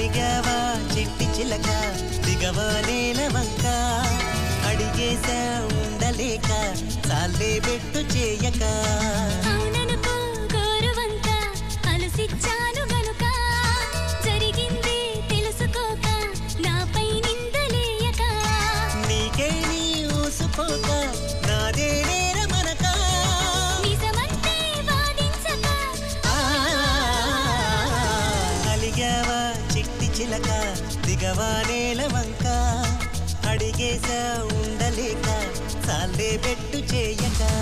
అలిగావా చిట్టి చిలక దిగవా నేల వంక. అడిగేశా ఉండలేక చాలే పెట్టు చేయక. తెలుసుకోక నాపై నిందలేయక. నీకే నీ ఊసుకోక చిలక దిగవా నేల వంక. అడిగేసా ఉండలేక చాలే పెట్టు చేయక.